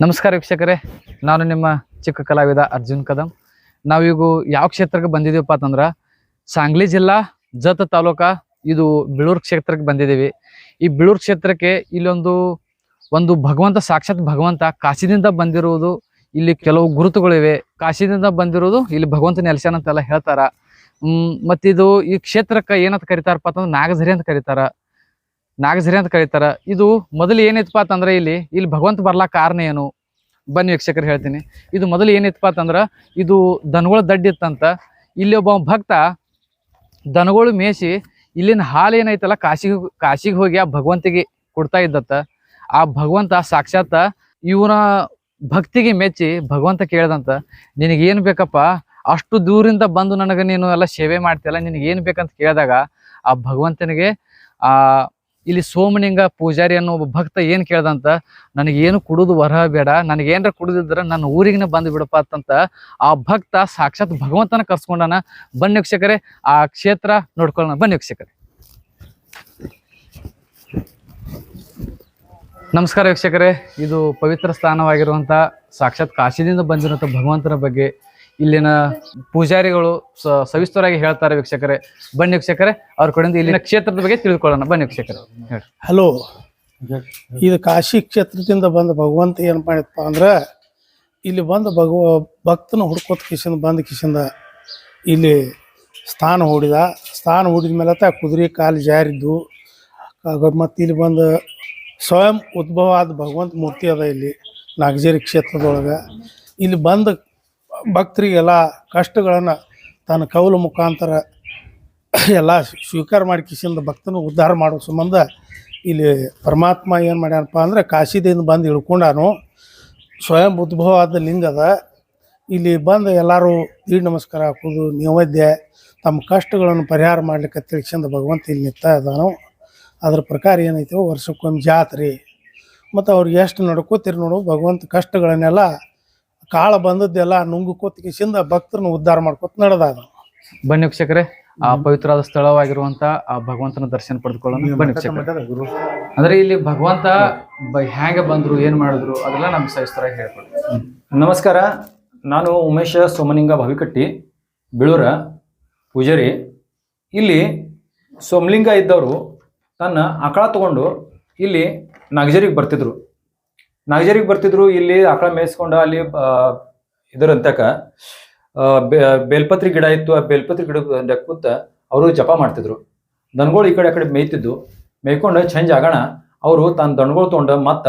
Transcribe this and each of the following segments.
ನಮಸ್ಕಾರ ವೀಕ್ಷಕರೇ. ನಾನು ನಿಮ್ಮ ಚಿಕ್ಕ ಕಲಾವಿದ ಅರ್ಜುನ್ ಕದಂ. ನಾವೀಗ ಯಾವ ಕ್ಷೇತ್ರಕ್ಕೆ ಬಂದಿದ್ದೀವಪ್ಪ ಅಂತಂದ್ರೆ, ಸಾಂಗ್ಲಿ ಜಿಲ್ಲಾ, ಜತ್ ತಾಲೂಕಾ, ಇದು ಬಿಳೂರು ಕ್ಷೇತ್ರಕ್ಕೆ ಬಂದಿದ್ದೀವಿ. ಈ ಬಿಳೂರು ಕ್ಷೇತ್ರಕ್ಕೆ ಇಲ್ಲೊಂದು, ಒಂದು ಭಗವಂತ, ಸಾಕ್ಷಾತ್ ಭಗವಂತ ಕಾಶಿದಿಂದ ಬಂದಿರುವುದು ಇಲ್ಲಿ ಕೆಲವು ಗುರುತುಗಳಿವೆ. ಕಾಶಿದಿಂದ ಬಂದಿರೋದು ಇಲ್ಲಿ ಭಗವಂತ ನೆಲೆಸ್ಯಾನ ಅಂತೆಲ್ಲ ಹೇಳ್ತಾರ. ಹ್ಮ್, ಮತ್ತಿದು ಈ ಕ್ಷೇತ್ರಕ್ಕೆ ಏನಂತ ಕರಿತಾರಪ್ಪ ಅಂತಂದ್ರೆ ನಾಗಧರಿ ಅಂತ ಕರೀತಾರ. ನಾಗಝರಿ ಅಂತ ಕರೀತಾರ. ಇದು ಮೊದಲು ಏನಿತ್ತಪ್ಪ ಅಂತಂದ್ರೆ ಇಲ್ಲಿ ಇಲ್ಲಿ ಭಗವಂತ ಬರ್ಲಾಕ ಕಾರಣ ಏನು? ಬನ್ನಿ ವೀಕ್ಷಕರು ಹೇಳ್ತೀನಿ. ಇದು ಮೊದಲು ಏನಿತ್ತಪ್ಪ ಅಂತಂದ್ರೆ, ಇದು ದನಗಳ ದಡ್ಡಿ ಇತ್ತಂತ ಇಲ್ಲಿ ಒಬ್ಬ ಭಕ್ತ ದನಗಳು ಮೇಯಿಸಿ ಇಲ್ಲಿನ ಹಾಲು ಏನೈತಲ್ಲ, ಕಾಶಿಗೆ ಕಾಶಿಗೆ ಹೋಗಿ ಆ ಭಗವಂತಿಗೆ ಕೊಡ್ತಾ ಇದ್ದತ್ತ. ಆ ಭಗವಂತ ಸಾಕ್ಷಾತ್ ಇವನ ಭಕ್ತಿಗೆ ಮೆಚ್ಚಿ ಭಗವಂತ ಕೇಳ್ದಂತ, ನಿನಗೆ ಏನು ಬೇಕಪ್ಪ? ಅಷ್ಟು ದೂರಿಂದ ಬಂದು ನನಗೆ ನೀನು ಎಲ್ಲ ಸೇವೆ ಮಾಡ್ತಿಯಲ್ಲ, ನಿನಗೆ ಏನು ಬೇಕಂತ ಕೇಳಿದಾಗ ಆ ಭಗವಂತನಿಗೆ ಆ ಇಲ್ಲಿ ಸೋಮನಿಂಗ ಪೂಜಾರಿ ಅನ್ನೋ ಒಬ್ಬ ಭಕ್ತ ಏನ್ ಕೇಳ್ದಂತ ನನಗೇನು ಕುಡುದು ವರಹ ಬೇಡ ನನಗೇನ್ರ ಕುಡಿದಿದ್ರ ನನ್ನ ಊರಿಗಿನ ಬಂದು ಬಿಡಪ್ಪ ಅಂತಂತ ಆ ಭಕ್ತ ಸಾಕ್ಷಾತ್ ಭಗವಂತನ ಕರ್ಸ್ಕೊಂಡನ. ಬನ್ನಿ ವೀಕ್ಷಕರೇ, ಆ ಕ್ಷೇತ್ರ ನೋಡ್ಕೊಳ್ಳೋಣ. ಬನ್ನಿ ವೀಕ್ಷಕರೇ. ನಮಸ್ಕಾರ ವೀಕ್ಷಕರೇ. ಇದು ಪವಿತ್ರ ಸ್ಥಾನವಾಗಿರುವಂತ, ಸಾಕ್ಷಾತ್ ಕಾಶಿದಿಂದ ಬಂದಿರುವಂತ ಭಗವಂತನ ಬಗ್ಗೆ ಇಲ್ಲಿನ ಪೂಜಾರಿಗಳು ಸ- ಸವಿಸ್ತರವಾಗಿ ಹೇಳ್ತಾರೆ ವೀಕ್ಷಕರೇ. ಬನ್ನಿ ವೀಕ್ಷಕರೇ, ಅವ್ರ ಕಡೆಯಿಂದ ಇಲ್ಲಿನ ಕ್ಷೇತ್ರದ ಬಗ್ಗೆ ತಿಳಿದುಕೊಳ್ಳೋಣ. ಬನ್ನಿ ವೀಕ್ಷಕರೇ ಹಲೋ. ಇದು ಕಾಶಿ ಕ್ಷೇತ್ರದಿಂದ ಬಂದ ಭಗವಂತ ಏನು ಮಾಡಿದಪ್ಪ ಅಂದ್ರೆ, ಇಲ್ಲಿ ಬಂದ ಭಗವ, ಭಕ್ತನ ಹುಡ್ಕೋತ ಕಿಶಿಂದ ಬಂದ ಕಿಶಿಂದ ಇಲ್ಲಿ ಸ್ಥಾನ ಹೂಡಿದ. ಸ್ಥಾನ ಹೂಡಿದ ಮೇಲೆ ಕುದುರೆ ಕಾಲು ಜಾರಿದ್ದು. ಮತ್ತು ಇಲ್ಲಿ ಬಂದು ಸ್ವಯಂ ಉದ್ಭವ ಆದ ಭಗವಂತ ಮೂರ್ತಿ ಅದ ಇಲ್ಲಿ, ನಾಗಜೇರಿ ಕ್ಷೇತ್ರದೊಳಗೆ. ಇಲ್ಲಿ ಬಂದ ಭಕ್ತರಿಗೆಲ್ಲ ಕಷ್ಟಗಳನ್ನು ತನ್ನ ಕೌಲು ಮುಖಾಂತರ ಎಲ್ಲ ಸ್ವೀಕಾರ ಮಾಡಿ ಕಿಶಿಂದ ಭಕ್ತನ ಉದ್ಧಾರ ಮಾಡೋ ಸಂಬಂಧ ಇಲ್ಲಿ ಪರಮಾತ್ಮ ಏನು ಮಾಡ್ಯಾನಪ್ಪ ಅಂದ್ರೆ ಕಾಶಿದಿಂದ ಬಂದು ಇಳ್ಕೊಂಡಾನು. ಸ್ವಯಂ ಉದ್ಭವ ಆದ ಲಿಂಗದ ಇಲ್ಲಿ ಬಂದು ಎಲ್ಲರೂ ದೀಡ್ ನಮಸ್ಕಾರ ಹಾಕೋದು, ನೈವೇದ್ಯ, ತಮ್ಮ ಕಷ್ಟಗಳನ್ನು ಪರಿಹಾರ ಮಾಡ್ಲಿಕ್ಕೆ ತಿಳಿಸಿಂದ ಭಗವಂತ ಇಲ್ಲಿ ನಿಂತ ಇದ್ದಾನು. ಅದ್ರ ಪ್ರಕಾರ ಏನೈತೆ ವರ್ಷಕ್ಕೊಂದು ಜಾತ್ರೆ. ಮತ್ತು ಅವ್ರಿಗೆ ಎಷ್ಟು ನಡ್ಕೋತೀರಿ ನೋಡು, ಭಗವಂತ ಕಷ್ಟಗಳನ್ನೆಲ್ಲ ಕಾಳ ಬಂದದ್ದೆಲ್ಲ ನುಂಗು ಕೂತ್ಕಿಸಿಂದ ಭಕ್ತರನ್ನ ಉದ್ಧಾರ ಮಾಡ್ಕೊತ ನಡೆದಾದ. ಬನ್ನಿ ವೀಕ್ಷಕರೇ ಆ ಪವಿತ್ರವಾದ ಸ್ಥಳವಾಗಿರುವಂತ ಆ ಭಗವಂತನ ದರ್ಶನ ಪಡೆದುಕೊಳ್ಳೋಣ. ಬನ್ನಿ ವೀಕ್ಷಕರೇ. ಅಂದ್ರೆ ಇಲ್ಲಿ ಭಗವಂತ ಬ- ಹ್ಯಾಂಗ ಬಂದ್ರು ಏನ್ ಮಾಡಿದ್ರು ಅದೆಲ್ಲ ನಮ್ಗೆ ಸಹಿಸ್ತಾರ ಹೇಳ್ಕೊಡಿ. ನಮಸ್ಕಾರ. ನಾನು ಉಮೇಶ ಸೋಮನಿಂಗ ಭವಿಕಟ್ಟಿ ಬಿಳೂರ ಪೂಜಾರಿ. ಇಲ್ಲಿ ಸೋಮಲಿಂಗ ಇದ್ದವರು ತನ್ನ ಆಕಳ ತಗೊಂಡು ಇಲ್ಲಿ ನಾಗಜರಿಗೆ ಬರ್ತಿದ್ರು. ನಾಗಜರಿಗೆ ಬರ್ತಿದ್ರು ಇಲ್ಲಿ ಆಕಳ ಮೇಯಿಸ್ಕೊಂಡು ಅಲ್ಲಿ ಇದರಂತಕ ಆ, ಬೇಲ್ಪತ್ರಿ ಗಿಡ ಇತ್ತು ಆ ಬೇಲ್ಪತ್ರಿ ಗಿಡ ಕೂತ ಅವರು ಜಪ ಮಾಡ್ತಿದ್ರು. ದನಗಳು ಈ ಕಡೆ ಆ ಕಡೆ ಮೇಯ್ತಿದ್ದು ಮೇಯ್ಕೊಂಡು ಚೇಂಜ್ ಆಗೋಣ ಅವರು ತನ್ನ ದನಗಳು ತೊಗೊಂಡು ಮತ್ತ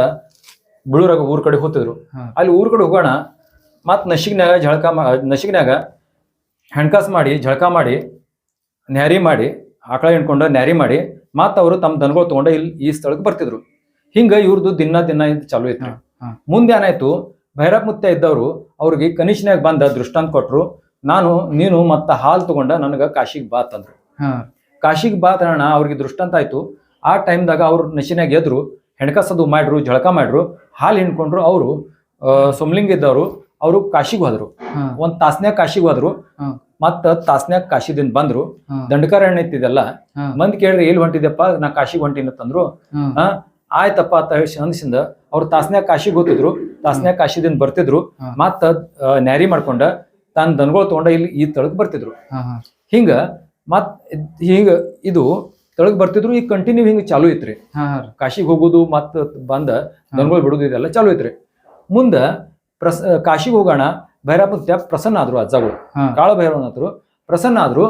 ಬಿಳೂರಾಗ ಊರ್ ಕಡೆ ಹೋಗ್ತಿದ್ರು. ಅಲ್ಲಿ ಊರ್ ಕಡೆ ಹೋಗೋಣ ಮತ್ತೆ ನಶಿಗ್ನಾಗ ಜಳಕ ನಶಿಗ್ನಾಗ ಹೆಣ್ಕಾಸು ಹೆಣ್ಕಾಸ್ ಮಾಡಿ ಜಳಕ ಮಾಡಿ ನ್ಯಾರಿ ಮಾಡಿ ಆಕಳ ಹಿಂಡ್ಕೊಂಡು ನ್ಯಾರಿ ಮಾಡಿ ಮತ್ತ ಅವರು ತಮ್ಮ ದನಗಳು ತೊಗೊಂಡು ಇಲ್ಲಿ ಈ ಸ್ಥಳಕ್ಕೆ ಬರ್ತಿದ್ರು. ಹಿಂಗ ಇವ್ರದ್ದು ದಿನ ದಿನ ಇದು ಚಾಲು ಐತ್ರಿ. ಹಾ, ಹಾ. ಮುಂದೆ ಏನಾಯ್ತು ಭೈರಪ್ ಮುತ್ತ ಇದ್ದವರು ಅವ್ರಿಗೆ ಕನಿಷ್ನ್ಯಾಗ ಬಂದ ದೃಷ್ಟಾಂತ ಕೊಟ್ರು ನಾನು ನೀನು ಮತ್ತ ಹಾಲ್ ತಗೊಂಡ ನನಗ ಕಾಶಿಗೆ ಬಾತ್ ಅಂದ್ರು ಕಾಶಿಗ್ ಕಾಶಿಗೆ ಅಣ್ಣ ಅವ್ರಿಗೆ ದೃಷ್ಟಾಂತ ಆಯ್ತು. ಆ ಟೈಮ್ದಾಗ ಅವ್ರ ನಶಿನ್ಯಾಗ ಎದ್ರು ಹೆಣ್ಕಸದು ಮಾಡ್ರು ಜಳಕ ಮಾಡ್ರು ಹಾಲ್ ಹಿಂಡ್ಕೊಂಡ್ರು ಅವರು ಸೊಮ್ಲಿಂಗ ಇದ್ದವರು ಅವರು ಕಾಶಿಗೆ ಹೋದ್ರು. ಒಂದ್ ತಾಸ್ನ್ಯಾಗ ಕಾಶಿಗೆ ಹೋದ್ರು. ಮತ್ತ ತಾಸ್ನ್ಯಾಗ ಕಾಶಿದಿಂದ ಬಂದ್ರು. ದಂಡಕಾರ ದಂಡಕಾರಣ್ಯ ಇತ್ತಿದೆಲ್ಲ ಮಂದ್ ಕೇಳ್ರಿ ಎಲ್ಲಿ ಹೊಂಟಿದ್ಯಪ್ಪ ನಾ ಕಾಶಿಗೆ ಹೊಂಟಿನ ತಂದ್ರು. ಆಯ್ತಪ್ಪ ಅಂತ ಹೇಳಿ ಅಂದಿಸಿಂದ ಅವ್ರು ತಾಸ್ನ್ಯಾಗ ಕಾಶಿಗೆ ಹೋಗ್ತಿದ್ರು ತಾಸ್ನ್ಯಾಗ ಕಾಶಿದಿಂದ ಬರ್ತಿದ್ರು. ಮತ್ತ ನ್ಯಾರಿ ಮಾಡ್ಕೊಂಡ ತನ್ನ ದನಗಳು ತಗೊಂಡ ಇಲ್ಲಿ ಈ ತಳಗ್ ಬರ್ತಿದ್ರು. ಹಿಂಗ ಮತ್ ಹಿಂಗ ಇದು ತಳಗ್ ಬರ್ತಿದ್ರು ಈಗ ಕಂಟಿನ್ಯೂ ಹಿಂಗ ಚಾಲು ಐತ್ರಿ. ಕಾಶಿಗೆ ಹೋಗೋದು ಮತ್ತ ಬಂದ ದನಗಳು ಬಿಡೋದು ಇದೆಲ್ಲ ಚಾಲು ಐತ್ರಿ. ಮುಂದ ಪ್ರಸ್ ಕಾಶಿಗೆ ಹೋಗೋಣ ಭೈರಪ್ಪ ಪ್ರಸನ್ನ ಆದ್ರು ಅಜ್ಜಗಳು. ಕಾಳ ಭೈರವನಾದ್ರು ಪ್ರಸನ್ನ ಆದ್ರು.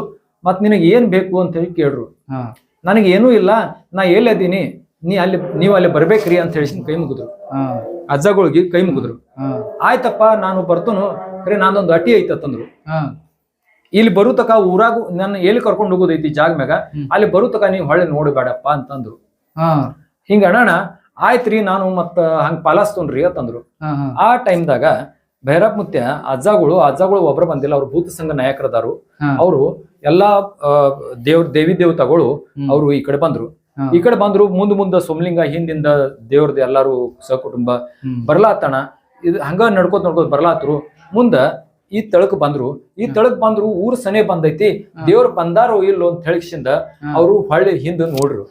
ಮತ್ ನಿನಗೆ ಏನ್ ಬೇಕು ಅಂತ ಹೇಳಿ ಕೇಳ್ರು. ನನಗೇನೂ ನನಗೆ ಏನೂ ಇಲ್ಲ ನಾ ಎಲ್ಲದೀನಿ ನೀ ಅಲ್ಲಿ ನೀವು ಅಲ್ಲಿ ಬರ್ಬೇಕ್ರಿ ಅಂತ ಹೇಳಿ ಕೈ ಮುಗಿದ್ರು. ಅಜ್ಜಗಳಿಗೆ ಕೈ ಮುಗಿದ್ರು. ಆಯ್ತಪ್ಪ ನಾನು ಬರ್ತನು. ಖರೆ ನಾನೊಂದು ಅಟಿ ಐತಂದ್ರು ತಂದ್ರು ಇಲ್ಲಿ ಬರುತಕ ಊರಾಗ ನನ್ನ ಎಲ್ಲಿ ಕರ್ಕೊಂಡು ಹೋಗೋದೈತಿ ಜಾಗ ಮ್ಯಾಗ. ಅಲ್ಲಿ ಬರುತಕ ನೀವು ಹೊಳ್ಳಿ ನೋಡಬೇಡಪ್ಪ ಅಂತಂದ್ರು. ಹಿಂಗ ಅಣ್ಣ ಆಯ್ತ್ರಿ ನಾನು ಮತ್ತ ಹಂಗ ಪಾಲಾಸ್ತೋನ್ರಿ ಅಂತಂದ್ರು. ಆ ಟೈಮ್ದಾಗ ಭೈರಪ್ ಮುತ್ಯ ಅಜ್ಜಗಳು ಅಜ್ಜಗಳು ಒಬ್ರ ಬಂದಿಲ್ಲ ಅವ್ರು ಭೂತ ಸಂಘ ನಾಯಕರದಾರು. ಅವರು ಎಲ್ಲಾ ದೇವ್ ದೇವ್ರ ದೇವಿ ದೇವತಾಗಳು ಅವ್ರು ಈ ಕಡೆ ಬಂದ್ರು. ಈ ಕಡೆ ಬಂದ್ರು ಮುಂದ್ ಮುಂದ ಸೋಮಲಿಂಗ ಹಿಂದಿಂದ ದೇವ್ರದ್ದು ಎಲ್ಲಾರು ಸಹಕುಟುಂಬ. ಬರ್ಲಾತಣ. ಇದು ಹಂಗ ನಡ್ಕೋತ ನಡ್ಕೋತ ಬರ್ಲಾತ್ರು. ಮುಂದ ಈ ತಳಕ್ ಬಂದ್ರು. ಈ ತಳಕ್ ಬಂದ್ರು ಊರ್ ಸನೆ ಬಂದೈತಿ. ದೇವ್ರ ಬಂದಾರೋ ಇಲ್ಲೋ ಅಂತ ಹೇಳಿಸಿಂದ ಅವರು ಹೊಳ್ಳಿ ಹಿಂದ್ ನೋಡ್ರು.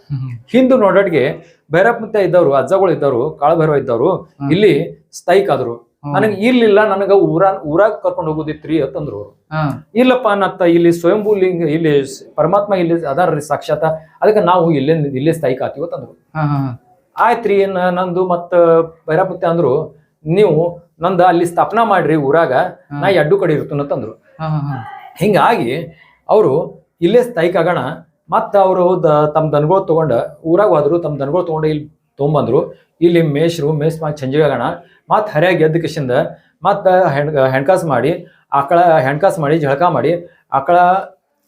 ಹಿಂದ್ ನೋಡಡ್ಗೆ ಭೈರಪ್ಪ ಇದ್ದವ್ರು ಅಜ್ಜಗಳು ಇದ್ದವ್ರು ಕಾಳಭೈರವ ಇದ್ದವ್ರು ಇಲ್ಲಿ ಸ್ಥೈಕ್ ಆದ್ರು. ನನಗೆ ಇರ್ಲಿಲ್ಲ ನನಗ ಊರ ಊರಾಗ ಕರ್ಕೊಂಡು ಹೋಗೋದಿತ್ರಿ ಅಂತಂದ್ರು ಅವ್ರು. ಇಲ್ಲಪ್ಪ ಅನ್ನತ್ತ ಇಲ್ಲಿ ಸ್ವಯಂಭೂ ಲಿಂಗ ಇಲ್ಲಿ ಪರಮಾತ್ಮ ಇಲ್ಲಿ ಅದಾರ್ರಿ ಸಾಕ್ಷಾತ್. ಅದಕ್ಕೆ ನಾವು ಇಲ್ಲೇ ಇಲ್ಲೇ ಸ್ಥಾಯಿ ಆತೀವಿ ಅಂತಂದ್ರು. ಆಯ್ತ್ರಿ ನಂದು ಮತ್ತ ಭೈರಪತಿ ಅಂದ್ರು ನೀವು ನಂದ ಅಲ್ಲಿ ಸ್ಥಾಪನಾ ಮಾಡ್ರಿ ಊರಾಗ ನಾ ಎಡ್ಡು ಕಡೆ ಇರ್ತೇನೆ ಅಂತಂದ್ರು. ಹಿಂಗಾಗಿ ಅವರು ಇಲ್ಲೇ ಸ್ಥಾಯಿಕ ಆಗಣ ಮತ್ತ ಅವರು ತಮ್ಮ ದನಗಳು ತಗೊಂಡ ಊರಾಗ ಹೋದ್ರು ತಮ್ಮ ದನಗಳು ತಗೊಂಡ ಇಲ್ಲಿ ತೊಗೊಂಬಂದ್ರು. ಇಲ್ಲಿ ಮೇಷರು ಮೇಸ್ ಮಾಡಿ ಚಂಜಿಗಾಗಣ. ಆಗೋಣ ಹರಿಯಾಗಿ ಹರ್ಯಾಗ ಎದ್ದ ಕಿಶಿಂದ ಮತ್ತು ಹೆಣ್ ಹೆಣ್ಕಾಸು ಮಾಡಿ ಆಕಳ ಹೆಣ್ಕಾಸು ಮಾಡಿ ಜಳಕ ಮಾಡಿ ಆಕಳ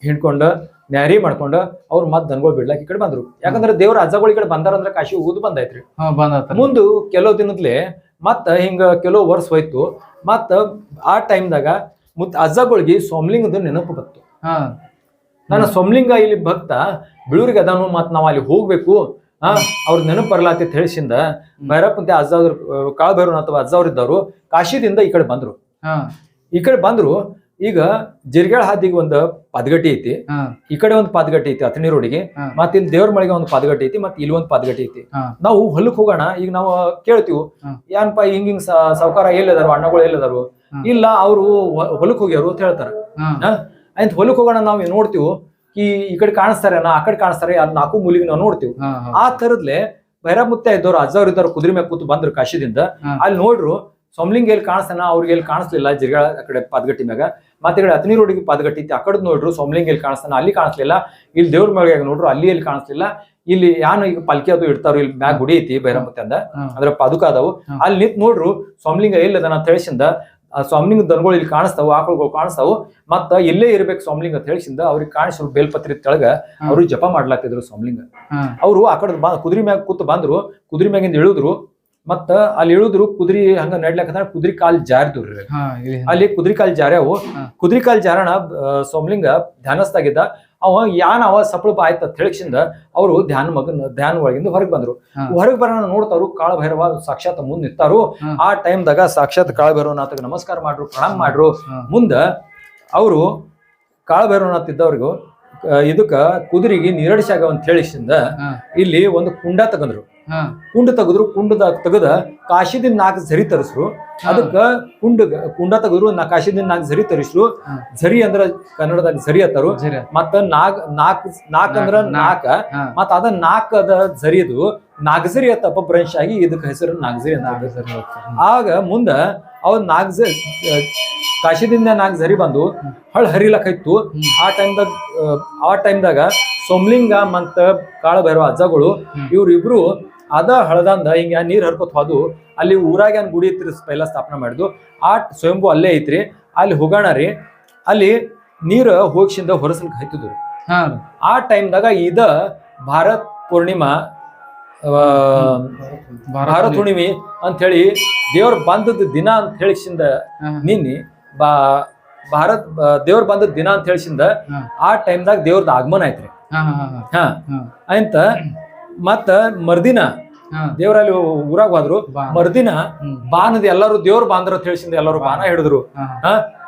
ಹಿಂಡ್ಕೊಂಡು ನ್ಯಾರಿ ಮಾಡ್ಕೊಂಡು ಅವ್ರು ಮತ್ ದನಗಳು ಬಿಡ್ಲಾಕ ಈ ಕಡೆ ಬಂದ್ರು. ಯಾಕಂದ್ರೆ ದೇವ್ರ ಅಜ್ಜಗಳು ಈ ಕಡೆ ಬಂದಾರಂದ್ರೆ ಕಾಶಿ ಊದು ಬಂದೈತ್ರಿ. ಬಂದತ್ತ ಮುಂದು ಕೆಲವು ದಿನದ್ಲೆ ಮತ್ತ ಹಿಂಗ ಕೆಲವು ವರ್ಷ ಹೋಯ್ತು ಮತ್ತ ಆ ಟೈಮ್ದಾಗ ಮುತ್ ಅಜ್ಜಗಳಿಗೆ ಸೋಮ್ಲಿಂಗದ ನೆನಪು ಬಂತು. ಹಾ. ನಾನು ಸೋಮ್ಲಿಂಗ ಇಲ್ಲಿ ಭಕ್ತ ಬಿಳೂರಿಗೆ ಅದಾನು ಮತ್ ನಾವು ಅಲ್ಲಿ ಹೋಗ್ಬೇಕು ಆ ಅವ್ರ ನೆನಪು ಬರಲಾತಿ ಅಂತ ಹೇಳಿಸಿಂದ ಭೈರಪ್ಪಂತೆ ಅಜ್ಜ ಅವ್ರ ಕಾಳಭೈರವನ ಅಥವಾ ಅಜ್ಜ ಅವ್ರು ಕಾಶಿದಿಂದ ಈ ಕಡೆ ಬಂದ್ರು. ಹಾ. ಈ ಕಡೆ ಬಂದ್ರು ಈಗ ಜಿರ್ಗಾಳ ಹಾದಿಗೆ ಒಂದು ಪದಗಟ್ಟಿ ಐತಿ. ಹಾ. ಈ ಕಡೆ ಒಂದು ಪಾದಗಟ್ಟಿ ಐತಿ ಅಥಣಿ ರೋಡಿಗೆ ಹಾ. ಮತ್ತೆ ಇಲ್ಲಿ ದೇವ್ರ ಮಳೆಗೆ ಒಂದು ಪಾದಗಟ್ಟಿ ಐತಿ ಮತ್ತೆ ಇಲ್ಲಿ ಒಂದು ಪಾದಗಟ್ಟಿ ಐತಿ. ನಾವು ಹೊಲಕ್ ಹೋಗೋಣ ಈಗ ನಾವು ಕೇಳ್ತೀವಿ ಹಾ. ಏನಪ್ಪ ಹಿಂಗ ಹಿಂಗ್ ಸಾವುಕಾರ ಎಲ್ಲದಾರು ಅಣ್ಣಗಳು ಎಲ್ಲದಾರು? ಹಾ. ಇಲ್ಲ ಅವರು ಹೊಲಕ್ ಹೋಗ್ಯಾರು ಅಂತ ಹೇಳ್ತಾರ. ಹಾ. ಆಯ್ತು ಹೊಲಕ್ ಹೋಗೋಣ ನಾವು ನೋಡ್ತೀವಿ ಈ ಈ ಕಡೆ ಕಾಣಿಸ್ತಾರೆ ನಾ ಆ ಕಡೆ ಕಾಣಿಸ್ತಾರೆ ಅಲ್ಲಿ ನಾಲ್ಕು ಮೂಲಿಗೆ ನಾವು ನೋಡ್ತೀವಿ. ಆ ತರದ್ಲೆ ಭೈರಮುತ್ತ ಇದ್ದವ್ರು ಅಜ್ಜವ್ರು ಇದ್ದವ್ರು ಕುದುರೆ ಮೇಲೆ ಕೂತು ಬಂದ್ರು ಕಾಶಿದಿಂದ. ಅಲ್ಲಿ ನೋಡ್ರು ಸೊಮ್ಲಿಂಗ್ ಎಲ್ಲಿ ಕಾಣಿಸ್ತಾನ ಅವ್ರಿಗೆ ಎಲ್ಲಿ ಕಾಣಿಸ್ಲಿಲ್ಲ ಜಿರ್ಗಾಳ ಆ ಕಡೆ ಪಾದಗಟ್ಟಿ ಮ್ಯಾಗ. ಮತ್ತೆ ಕಡೆ ಹತ್ತನಿ ರೋಡಿಗೆ ಪಾದಗಟ್ಟಿ ಇತ್ತು. ಆ ಕಡೆ ನೋಡ್ರು ಸೊಮ್ಲಿಂಗ್ ಎಲ್ಲಿ ಕಾಣಿಸ್ತಾನ ಅಲ್ಲಿ ಕಾಣಿಸ್ಲಿಲ್ಲ. ಇಲ್ಲಿ ದೇವ್ರ ಮ್ಯಾಗ ನೋಡ್ರು ಅಲ್ಲಿ ಎಲ್ಲಿ ಕಾಣಿಸ್ಲಿಲ್ಲ. ಇಲ್ಲಿ ಯಾನು ಈಗ ಪಲ್ಕಿ ಅದು ಇಡ್ತಾರ ಇಲ್ಲಿ ಮ್ಯಾಗ ಗುಡಿ ಐತಿ ಭೈರಮುತ್ತ ಅಂದ. ಅಂದ್ರೆ ಪಾದುಕ ಅದಾವು. ಅಲ್ಲಿ ನಿಂತ್ ನೋಡ್ರು ಸೊಮ್ಲಿಂಗ ಎಲ್ಲಿ ಅದನ್ನ ಹೇಳಿಸಿಂದ ಆ ಸೊಮ್ಲಿಂಗ ದನಗಳು ಇಲ್ಲಿ ಕಾಣಿಸ್ತಾವು ಆಕಳುಗಳು ಕಾಣಿಸ್ತಾವು ಮತ್ತ ಇಲ್ಲೇ ಇರ್ಬೇಕು ಸ್ವಾಮಲಿಂಗ ಅಂತ ಹೇಳಿಸಿಂದ ಅವ್ರಿಗೆ ಕಾಣಿಸ್ ಬೇಲ್ಪತ್ರಿ ತೆಳಗ ಅವ್ರು ಜಪ ಮಾಡ್ಲಾತಿದ್ರು ಸೋಮ್ಲಿಂಗ ಹಾ. ಅವರು ಆ ಕಡೆ ಬಾ ಕುದುರೆ ಮ್ಯಾಗ ಕೂತು ಬಂದ್ರು ಕುದುರೆ ಮ್ಯಾಗಿಂದ ಇಳಿದ್ರು ಮತ್ತ ಅಲ್ಲಿ ಇಳಿದ್ರು ಕುದುರೆ ಹಂಗ ನಡ್ಲಕಂದ್ರ ಕುದುರೆ ಕಾಲ್ ಜಾರಿದ್ರು ಅಲ್ಲಿ ಕುದುರೆ ಕಾಲ್ ಜಾರ್ಯಾವು. ಕುದುರೆ ಕಾಲ್ ಜಾರಣ ಸ್ವಾಮಲಿಂಗ ಸೋಮಲಿಂಗ ಧ್ಯಾನಸ್ತಾಗಿದ್ದ ಅವ ಯಾನ್ ಅವ ಸಪ್ಳಪ ಆಯ್ತ ಅಂತ ಅವರು ಧ್ಯಾನ ಮಗನ್ ಧ್ಯಾನ ಒಳಗಿಂದ ಹೊರಗೆ ಬಂದ್ರು. ಹೊರಗೆ ಬರೋಣ ನೋಡ್ತಾರು ಕಾಳಭೈರವ ಸಾಕ್ಷಾತ್ ಮುಂದ್ ನಿಂತಾರು. ಆ ಆ ಟೈಮ್ದಾಗ ಸಾಕ್ಷಾತ್ ಕಾಳ ಭೈರವನಾಥಗೆ ನಮಸ್ಕಾರ ಮಾಡ್ರು ಪ್ರಣಾಮ ಮಾಡ್ರು. ಮುಂದ ಅವರು ಕಾಳ ಭೈರವನಾಥ್ ಇದ್ದವ್ರಿಗೂ ಇದಕ್ಕ ಕುದುರೆಗೆ ನೀರಡಿಸಾಗ ಅಂತ ಹೇಳಿಸಿಂದ ಇಲ್ಲಿ ಒಂದು ಕುಂಡ ತಗಂದ್ರು ಹಾ ಕುಂಡ ತೆಗೆದ್ರು ಕುಂಡದ ತೆಗದ ಕಾಶಿದಿಂದ ನಾಲ್ಕು ಝರಿ ತರಿಸ್ರು. ಅದಕ್ಕ ಕುಂಡ ಕುಂಡ ತೆಗೆದ್ರು ನಾ ಕಾಶಿದಿಂದ ನಾಲ್ಕು ಝರಿ ತರಿಸ್ರು. ಝರಿ ಅಂದ್ರ ಕನ್ನಡದಾಗ ಝರಿ ಅತ್ತಾರು. ಮತ್ತ ನಾಕ್ ನಾಕ್ ನಾಕ್ ಅಂದ್ರ ನಾಕ್, ಮತ್ತ ಅದ ನಾಕ್ ಅದ ಝರಿದು ನಾಗಝರಿ ಅತ್ತಪ್ಪ ಅಪಭ್ರಂಶ ಆಗಿ ಇದಕ್ಕ ಹೆಸರು ನಾಗಝರಿ ಅಂತ ಆಗ ಮುಂದ ಅವ್ ನಾಗಜ ಕಾಶಿದಿಂದ ನಾಲ್ಕು ಝರಿ ಬಂದು ಹಳ್ ಹರಿಲಕ್ಕಾಯ್ತು ಆ ಟೈಮ್ದಾಗ ಆ ಟೈಮ್ದಾಗ ಸೋಮ್ಲಿಂಗ ಮತ್ತ ಕಾಳಭೈರವ ಅಜ್ಜಗಳು. ಇವ್ರಿಬ್ರು ಅದ ಹಳದಂದ ಹಿಂಗ ನೀರ್ ಹರ್ಕೊತ್ ಹೋದು ಅಲ್ಲಿ ಊರಾಗ ಏನ್ ಗುಡಿ ಐತ್ರಿ ಪೈಲ ಸ್ಥಾಪನೆ ಮಾಡಿದ್ದು. ಆ ಸ್ವಯಂಭು ಅಲ್ಲೇ ಐತ್ರಿ. ಅಲ್ಲಿ ಹೋಗೋಣ ರೀ. ಅಲ್ಲಿ ನೀರ್ ಹೋಗ್ಸಿಂದ ಹೊರಸಲ್ಕ್ ಹೈತಿದ್ರು ಆ ಆ ಟೈಮ್ದಾಗ ಇದ ಭಾರತ್ ಪೂರ್ಣಿಮಾ ಭಾರತ್ ಹುಣ್ಣಿಮೆ ಅಂತ ಹೇಳಿ ದೇವ್ರ ಬಂದದ ದಿನ ಅಂತ ಹೇಳಿಸಿಂದ ನಿನ್ನಿ ಬಾ ಭಾರತ್ ದೇವ್ರ ಬಂದದ ದಿನ ಅಂತ ಹೇಳಿಸಿಂದ ಆ ಆ ಟೈಮ್ದಾಗ ದೇವ್ರದ ಆಗಮನ ಐತ್ರಿ. ಹಾ ಅಂತ ಮತ್ತ ಮರ್ದಿನ ದೇವರಲ್ಲಿ ಊರಾಗ ಹೋದ್ರು. ಮರ್ದಿನ. ಬಾನದ ಎಲ್ಲಾರು ದೇವ್ರ ಬಾಂದ್ರ ಅಂತ ಹೇಳಿಸಿಂದ ಎಲ್ಲರೂ ಬಾನ ಹಿಡಿದ್ರು.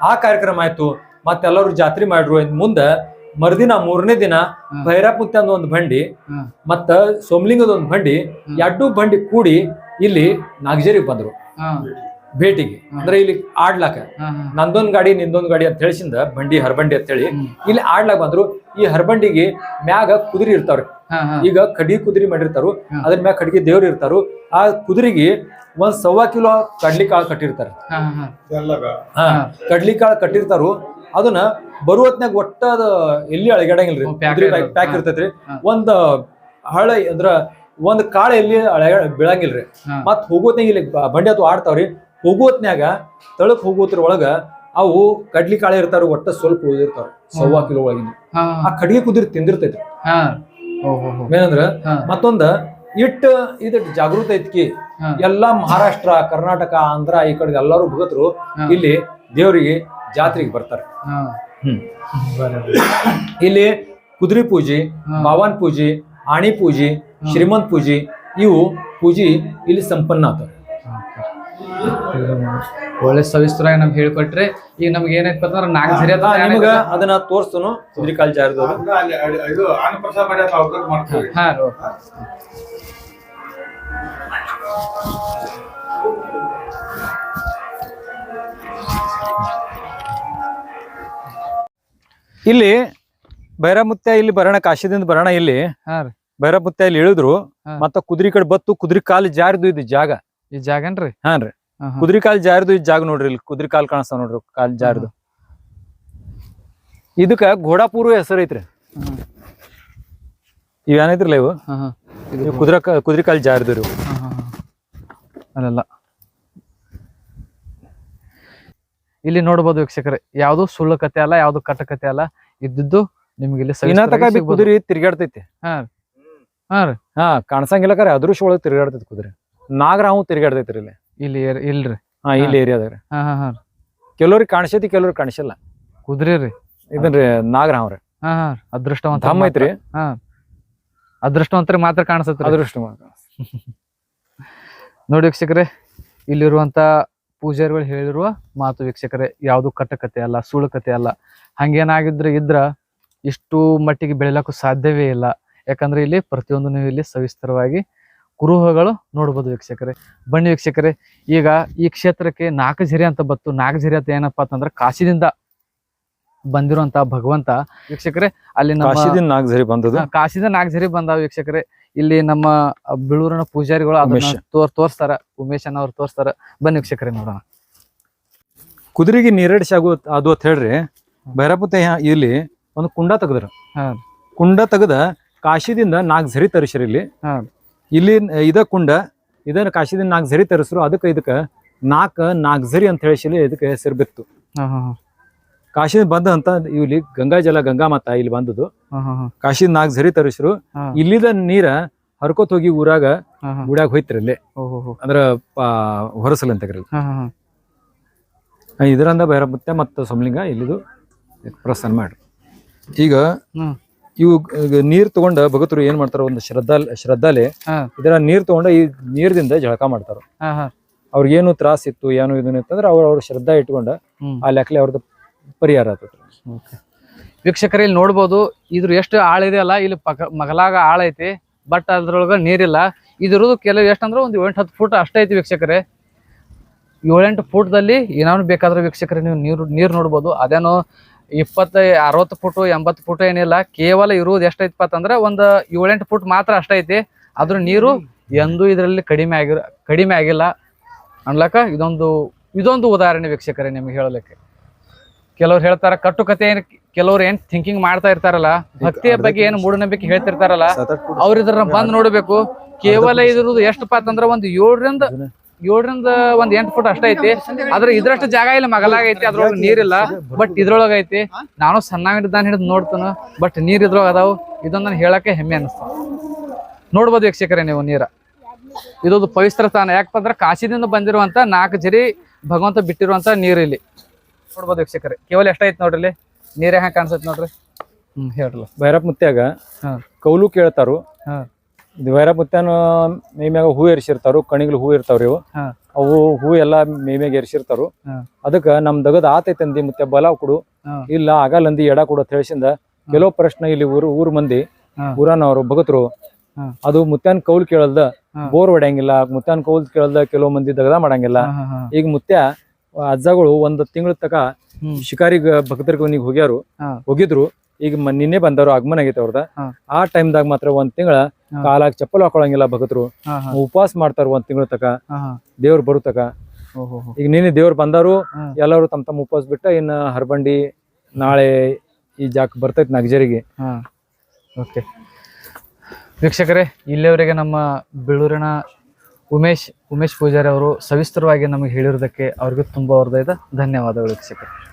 ಆ ಕಾರ್ಯಕ್ರಮ ಆಯ್ತು. ಮತ್ತೆಲ್ಲರೂ ಜಾತ್ರೆ ಮಾಡ್ರು. ಮುಂದ ಮರ್ದಿನ ಮೂರನೇ ದಿನ ಹ್ಮ್. ಭೈರಪ್ಪುತ್ತ ಅಂದ ಒಂದು ಬಂಡಿ. ಮತ್ತ ಸೋಮಲಿಂಗದ ಒಂದು ಬಂಡಿ ಎರಡು ಬಂಡಿ ಕೂಡಿ ಇಲ್ಲಿ ನಾಗಜೇರಿಗೆ ಬಂದ್ರು. ಭೇಟಿಗೆ. ಅಂದ್ರೆ ಇಲ್ಲಿ ಆಡ್ಲಾಕ. ನಂದೊಂದ್ ಗಾಡಿ ನಿಂದೊಂದ್ ಗಾಡಿ ಅಂತ ಹೇಳಿಸಿಂದ ಬಂಡಿ ಹರ್ಬಂಡಿ ಅಂತ ಹೇಳಿ ಇಲ್ಲಿ ಆಡ್ಲಾಕ ಬಂದ್ರು ಈ ಹರ್ಬಂಡಿಗೆ ಮ್ಯಾಗ ಕುದುರಿ ಇರ್ತಾವ್ರಿ. ಈಗ ಕಡಿ ಕುದುರಿ ಮಾಡಿರ್ತಾರು. ಅದ್ರ ಮ್ಯಾಗ ಕಡಿಗೆ ದೇವ್ರು ಇರ್ತಾರು. ಆ ಕುದುರೆಗೆ ಒಂದ್ ಸವಾ ಕಿಲೋ ಕಡ್ಲಿ ಕಾಳು ಕಟ್ಟಿರ್ತಾರ. ಹಾ ಕಡ್ಲಿ ಕಾಳು ಕಟ್ಟಿರ್ತಾರು. ಅದನ್ನ ಬರುವತ್ನಾಗ ಒಟ್ಟ ಅದ ಎಲ್ಲಿ ಅಳಗಾಡಂಗಿಲ್ರಿ. ಪ್ಯಾಕ್. ಇರ್ತೈತ್ರಿ. ಒಂದ್ ಹಳ ಅಂದ್ರ ಒಂದ್ ಕಾಳ ಎಲ್ಲಿ ಅಳಗ ಬೀಳಂಗಿಲ್ರಿ. ಮತ್ ಹೋಗೋತ್ನಾಗ ಇಲ್ಲಿ ಬಂಡಿ ಅದು ಆಡ್ತಾವ್ರಿ. ಹೋಗೋತ್ನ್ಯಾಗ ತಳಕ್ ಹೋಗೋತ್ರ ಒಳಗ ಅವು ಕಡ್ಲಿ ಕಾಳೆ ಇರ್ತಾರ ಒಟ್ಟ ಸ್ವಲ್ಪ ಉಳಿದಿರ್ತಾವ ಸವ್ವಾ ಕಿಲೋ ಒಳಗಿನ ಆ ಕಡಿಗೆ ಕುದಿರ್ ಹೋ. ಏನಂದ್ರ ಮತ್ತೊಂದ ಇಟ್ಟ ಇದ ಜಾಗೃತ ಐತ್ಕಿ ಹಾ. ಎಲ್ಲಾ ಮಹಾರಾಷ್ಟ್ರ ಕರ್ನಾಟಕ ಆಂಧ್ರ ಈ ಕಡೆ ಎಲ್ಲಾರು ಭಗತರು ಇಲ್ಲಿ ದೇವರಿಗೆ ಜಾತ್ರೆಗೆ ಬರ್ತಾರೆ. ಇಲ್ಲಿ ಕುದುರೆ ಪೂಜೆ. ಬಾವನ್ ಪೂಜೆ ಆಣಿ ಪೂಜೆ ಶ್ರೀಮಂತ್ ಪೂಜೆ ಇವು ಪೂಜೆ ಇಲ್ಲಿ ಸಂಪನ್ನ ಆಗ್ತವೆ. ಒಳ್ಳೆ ಸವಿಸ್ತರಾಗಿ ನಮ್ಗೆ ಹೇಳ್ಕೊಟ್ರೆ ಈಗ ನಮ್ಗೆ ಏನಾಯ್ತು ಅಂದ್ರೆ ನಾಲ್ಕು ಸರಿ ನಿಮಗ ಅದನ್ನ ತೋರಿಸ್ತನು ಕುದುರೆ ಕಾಲ್ ಹಾ ಇಲ್ಲಿ ಭೈರಮುತ್ಯ ಇಲ್ಲಿ ಬರೋಣ ಕಾಶಿದಿಂದ ಬರೋಣ ಇಲ್ಲಿ. ಹಾ ಭೈರಮುತ್ಯ ಇಲ್ಲಿ ಇಳಿದ್ರು. ಮತ್ತ ಕುದುರೆ ಕಡೆ ಬತ್ತು ಕುದುರೆ ಕಾಲು ಜಾರಿದು ಇದು ಜಾಗ. ಈ ಜಾಗನ್ರಿ? ಹಾನ್ರಿ. ಕುದುರೆ ಕಾಲ್ ಜಾರಿದು ಈ ಜಾಗ ನೋಡ್ರಿ ಇಲ್ಲಿ ಕುದ್ರಿ ಕಾಲ್ ಕಾಣಿಸ್ತಾವ ನೋಡ್ರಿ ಕಾಲ್ ಜಾರಿದು. ಇದಕ್ಕ ಘೋಡಾಪುರ ಹೆಸರು ಐತ್ರಿ. ಇವೇನೈತ್ರಲ್ಲ ಇವು ಕುದ್ರ ಕುದ್ರಿ ಕಾಲ್ ಜಾರಿದು ಇವು. ಅಲ್ಲೆಲ್ಲ. ಇಲ್ಲಿ ನೋಡ್ಬೋದು ವೀಕ್ಷಕರ ಯಾವ್ದು ಸುಳ್ಳು ಕತೆ ಅಲ್ಲ ಯಾವ್ದು ಕಟ್ಟ ಕತೆ ಅಲ್ಲ ಇದ್ದಿದ್ದು ನಿಮ್ಗೆ ಇಲ್ಲಿ. ಕುದುರೆ ತಿರ್ಗಾಡ್ತೈತಿ ಹಾ ಹಾ ರೀ. ಹಾ ಕಾಣಿಸಂಗಿಲ್ಲ ಕರೆ ಅದೃಶ್ಯ ಒಳಗೆ ತಿರ್ಗಾಡ್ತೈತಿ ಕುದುರೆ. ನಾಗರಾವು ತಿರ್ಗಾಡ್ತೈತ್ರಿ ಇಲ್ಲಿ. ಇಲ್ಲಿ ಇಲ್ರಿ. ಹಾ ಇಲ್ಲಿ ಏರಿಯಾದಾಗ ಹಾ ಹಾ ಹಾ ಕೆಲವ್ರಿಗೆ ಕಾಣಿಸೈತಿ ಕೆಲವ್ರಿಗೆ ಕಾಣಿಸಲ್ಲ. ಕುದುರೆ ರೀ. ಇದನ್ರಿ ನಾಗರಾವ್ ರೀ. ಹಾ ಹಾ ಅದೃಷ್ಟವಂತ ಧಮ್ ಐತ್ರಿ. ಹಾ. ಅದೃಷ್ಟವಂತರಿಗೆ ಮಾತ್ರ ಕಾಣಿಸತ್ರಿ. ಅದೃಷ್ಟ ನೋಡಿ ವೀಕ್ಷಕರೇ ಇಲ್ಲಿರುವಂತ ಪೂಜಾರಿಗಳು ಹೇಳಿರುವ ಮಾತು ವೀಕ್ಷಕರೇ ಯಾವುದು ಕಟ್ಟಕತೆ ಅಲ್ಲ ಸುಳ್ಳು ಕತೆ ಅಲ್ಲ. ಹಂಗೇನಾಗಿದ್ರೆ ಇದ್ರ ಇಷ್ಟು ಮಟ್ಟಿಗೆ ಬೆಳಿಲಕ್ಕೂ ಸಾಧ್ಯವೇ ಇಲ್ಲ. ಯಾಕಂದ್ರೆ ಇಲ್ಲಿ ಪ್ರತಿಯೊಂದು ನೀವು ಇಲ್ಲಿ ಸವಿಸ್ತರವಾಗಿ ಕುರುಹಗಳು ನೋಡ್ಬೋದು ವೀಕ್ಷಕರೇ. ಬನ್ನಿ ವೀಕ್ಷಕರೇ ಈಗ ಈ ಕ್ಷೇತ್ರಕ್ಕೆ ನಾಲ್ಕು ಝರಿ ಅಂತ ಬತ್ತು ನಾಲ್ಕು ಝರಿ ಅಂತ ಏನಪ್ಪಾ ಅಂತಂದ್ರೆ ಕಾಶಿದಿಂದ ಬಂದಿರುವಂತ ಭಗವಂತ. ವೀಕ್ಷಕರೇ ಅಲ್ಲಿ ಕಾಶಿದಿಂದ ನಾಲ್ಕು ಝರಿ ಬಂದದ ಕಾಶಿದ ನಾಲ್ಕು ಝರಿ ಬಂದಾವ ವೀಕ್ಷಕರೇ. ಇಲ್ಲಿ ನಮ್ಮ ಬಿಳೂರಿನ ಪೂಜಾರಿಗಳು ಅದನ್ನ. ತೋರ್ ತೋರಿಸ್ತಾರ. ಉಮೇಶ್ ಅನ್ನ ಅವ್ರು ತೋರಿಸ್ತಾರ. ಬನ್ನಿ ವೀಕ್ಷಕರೇ ನೋಡೋಣ. ಕುದುರೆಗೆ ನೀರಡಿಸಿ ಆಗುವ ಅದು ಅಂತ ಹೇಳ್ರಿ. ಭೈರಪುತ್ತ ಇಲ್ಲಿ ಒಂದು ಕುಂಡ ತೆಗದ್ರ. ಹಾ. ಕುಂಡ ತೆಗದ ಕಾಶಿದಿಂದ ನಾಲ್ಕು ಝರಿ ತರಿಸ್ರಿ ಇಲ್ಲಿ. ಹಾ. ಇಲ್ಲಿ ಇದ ಕುಂಡ ಇದನ್ನ ಕಾಶಿದಿಂದ ನಾಲ್ಕು ಝರಿ ತರಿಸ್ರು ಅದಕ್ಕೆ ಇದಕ್ಕ ನಾಲ್ಕ ನಾಲ್ಕು ಝರಿ ಅಂತ ಹೇಳಿಸಿ ಇದಕ್ಕೆ ಹೆಸರು ಬಿತ್ತು. ಕಾಶಿದಿಂದ ಬಂದ ಅಂತ ಇಲ್ಲಿ ಗಂಗಾ ಜಲ ಗಂಗಾ ಮಾತ ಇಲ್ಲಿ ಬಂದದ್ದು ಕಾಶಿದ ನಾಲ್ಕು ಝರಿ ತರಿಸ್ರು. ಇಲ್ಲಿದ ನೀರ ಹರ್ಕೋತ್ ಹೋಗಿ ಊರಾಗ ಊಡಾಗ. ಗುಡ್ಯಾಗ ಹೋಯ್ತ್ರಿ ಇಲ್ಲಿ. ಅಂದ್ರ ಹೊರಸಲ್ ಅಂತ ಕರೀಲಿ ಹಾ, ಬೇರೆ ಮತ್ತೆ ಮತ್ತೆ ಸೋಮಲಿಂಗ ಇಲ್ಲಿದು ಪ್ರಸನ್ನ ಮಾಡ್ರಿ ಈಗ. ಇವು ನೀರ್ ತಗೊಂಡ ಭಗತರು ಏನ್ ಮಾಡ್ತಾರ ಒಂದು ಶ್ರದ್ಧಾ ಶ್ರದ್ಧಾಲೆ. ಇದರ ನೀರ್ ತಗೊಂಡ ಈ ನೀರ್ದಿಂದ ಜಳಕ ಮಾಡ್ತಾರ ಹಾ, ಹಾ. ಅವ್ರಿಗೇನು ತ್ರಾಸ ಇತ್ತು ಏನು ಇದನ್ನ ಇತ್ತಂದ್ರೆ ಅವ್ರ ಅವ್ರ ಶ್ರದ್ಧಾ ಇಟ್ಕೊಂಡ. ಆ ಲೆಕ್ಕಲೆ ಅವ್ರದ್ದು ಪರಿಹಾರ ಆತ ವೀಕ್ಷಕರ ಇಲ್ಲಿ ನೋಡ್ಬೋದು ಇದ್ರ ಎಷ್ಟು ಆಳ ಇದೆ ಅಲ್ಲ ಇಲ್ಲಿ ಪಕ ಮಗಲಾಗ ಆಳ ಐತಿ ಬಟ್ ಅದ್ರೊಳಗ ನೀರಿಲ್ಲ ಇದ್ರದ್ದು ಕೆಲವು ಎಷ್ಟಂದ್ರೆ ಒಂದು ಏಳೆಂಟು ಹತ್ತು ಫುಟ್ ಅಷ್ಟೇ ಐತಿ ವೀಕ್ಷಕರೇ ಏಳೆಂಟು ಫೂಟ್ದಲ್ಲಿ ಏನಾದ್ರು ಬೇಕಾದ್ರೆ ವೀಕ್ಷಕರೇ ನೀವು ನೀರು ನೀರು ನೋಡ್ಬೋದು ಅದೇನೋ ಇಪ್ಪತ್ತ ಅರವತ್ತು ಫುಟು ಎಂಬತ್ತು ಫುಟ್ ಏನಿಲ್ಲ. ಕೇವಲ ಇರುವುದು ಎಷ್ಟೈತಪ್ಪ ಅಂತಂದ್ರೆ ಒಂದು ಏಳೆಂಟು ಫುಟ್ ಮಾತ್ರ ಅಷ್ಟೈತಿ ಐತಿ. ಅದ್ರ ನೀರು ಎಂದೂ ಇದರಲ್ಲಿ ಕಡಿಮೆ ಆಗಿರ ಕಡಿಮೆ ಆಗಿಲ್ಲ. ಅನ್ಲಕ್ಕ ಇದೊಂದು ಇದೊಂದು ಉದಾಹರಣೆ ವೀಕ್ಷಕರೇ ನಿಮ್ಗೆ ಹೇಳಲಿಕ್ಕೆ. ಕೆಲವ್ರು ಹೇಳ್ತಾರ ಕಟ್ಟು ಕತೆ ಏನ್ ಕೆಲವ್ರು ಏನ್ ಥಿಂಕಿಂಗ್ ಮಾಡ್ತಾ ಇರ್ತಾರಲ್ಲ ಭಕ್ತಿಯ ಬಗ್ಗೆ ಏನು ಮೂಢನಂಬಿಕೆ ಹೇಳ್ತಿರ್ತಾರಲ್ಲ ಅವ್ರ ಇದ್ರ ಬಂದ್ ನೋಡ್ಬೇಕು. ಕೇವಲ ಇದ್ರದ್ದು ಎಷ್ಟಪ್ಪ ಅಂತಂದ್ರ ಒಂದ್ ಏಳರಿಂದ ಏಳರಿಂದ ಒಂದ್ ಎಂಟು ಫುಟ್ ಅಷ್ಟ ಐತಿ. ಆದ್ರೆ ಇದ್ರಷ್ಟು ಜಾಗ ಇಲ್ಲ ಮಗಲಾಗ ಐತಿ ಅದ್ರೊಳಗ ನೀರಿಲ್ಲ ಬಟ್ ಇದ್ರೊಳಗ ಐತಿ. ನಾನು ಸಣ್ಣವಿದ್ದಾನ ಹಿಡಿದು ನೋಡ್ತಾನ ಬಟ್ ನೀರ್ ಇದ್ರೊಳಗ ಅದಾವು. ಇದೊಂದ್ ನಾನು ಹೇಳಕ್ಕೆ ಹೆಮ್ಮೆ ಅನಿಸ್ತ. ನೋಡ್ಬೋದು ವೀಕ್ಷಕರೇ ನೀವು ನೀರ. ಇದೊಂದು ಪವಿತ್ರ ಸ್ಥಾನ. ಯಾಕಂದ್ರೆ ಅಂದ್ರೆ ಕಾಶಿದಿಂದ ಬಂದಿರುವಂತ ನಾಲ್ಕು ಜರಿ ಭಗವಂತ ಬಿಟ್ಟಿರುವಂತ ನೀರು ಇಲ್ಲಿ. ನೋಡ್ಬೋದು ವೀಕ್ಷಕರೇ. ಕೇವಲ ಎಷ್ಟೈತಿ ನೋಡ್ರಿ ಇಲ್ಲಿ? ನೀರೇ ಹೆಂಗ್ ಕಾಣಿಸ್ತೈತಿ ನೋಡ್ರಿ? ಹ್ಮ್ ಹೇಳ್ರಲ್ಲ. ಭೈರಪ್ಪ ಮುತ್ಯಾಗ ಹಾ. ಕೌಲು ಕೇಳ್ತಾರು. ಹಾ. ಇದು ಭೈರಪ್ ಮುತ್ಯಾನ ಮೈ ಮ್ಯಾಗ ಹೂ ಎರಿಸಿರ್ತಾರು ಕಣಿಗಳು ಹೂ ಇರ್ತಾವ್ರಿ ಇವು. ಅವು ಹೂ ಎಲ್ಲಾ ಮೈ ಮ್ಯಾಗ ಏರ್ಸಿರ್ತಾರು. ಹಾ. ಅದಕ್ಕ ನಮ್ ದಗದ ಆತೈತೆ ಅಂದಿ ಮತ್ತೆ ಬಲ ಕೊಡು. ಇಲ್ಲ ಆಗಲ್ಲಂದಿ ಎಡ ಕೊಡು ಅಂತ ಹೇಳಿಸಿಂದ ಕೆಲವು ಪ್ರಶ್ನೆ ಇಲ್ಲಿ ಊರು ಊರ್ ಮಂದಿ. ಊರನವರು ಭಗತರು ಅದು ಮುತ್ಯಾನ್ ಕೌಲ್ ಕೇಳಲ್ದ ಬೋರ್ ಹೊಡ್ಯಂಗಿಲ್ಲ ಮುತ್ಯಾನ್ ಕೌಲ್ ಕೇಳಲ್ದ ಕೆಲವು ಮಂದಿ ದಗದ ಮಾಡಂಗಿಲ್ಲ. ಈಗ ಮುತ್ಯ ಅಜ್ಜಗಳು ಒಂದ್ ತಿಂಗಳ ತಕ ಶಿಕಾರಿ ಶಿಕಾರಿಗ ಭಕ್ತರಿಗೆ ಹೋಗ್ಯಾರು. ಹೋಗಿದ್ರು. ಈಗ ನಿನ್ನೆ ಬಂದವರು ಆಗಮನ ಆಗೈತೆ ಅವ್ರದ. ಆ ಟೈಮ್ದಾಗ ಮಾತ್ರ ಒಂದ್ ತಿಂಗಳ. ಕಾಲಾಗ ಚಪ್ಪಲ್ ಹಾಕೊಳಂಗಿಲ್ಲ ಭಕ್ತರು ಉಪವಾಸ ಮಾಡ್ತಾರ ಒಂದ್ ತಿಂಗಳ ತಕ. ದೇವ್ರ ಬರು ತಕ. ಈಗ ನಿನ್ನೆ ದೇವ್ರು ಬಂದಾರು ಎಲ್ಲಾರು ತಮ್ಮ ತಮ್ಮ ಉಪವಾಸ ಬಿಟ್ಟ ಇನ್ನ ಹರಬಂಡಿ ನಾಳೆ ಈ ಜಾಕ್ ಬರ್ತೈತಿ ನಗಜರಿಗೆ. ಓಕೆ. ವೀಕ್ಷಕರೇ ಇಲ್ಲಿಯವರೆಗೆ ನಮ್ಮ ಬೆಳೂರಿನ ಉಮೇಶ್ ಉಮೇಶ್ ಪೂಜಾರಿ ಅವರು ಸವಿಸ್ತರವಾಗಿ ನಮಗೆ ಹೇಳಿರೋದಕ್ಕೆ ಅವ್ರಿಗೂ ತುಂಬ ಅವ್ರದ್ದು ಧನ್ಯವಾದಗಳು ವೀಕ್ಷಕರೇ.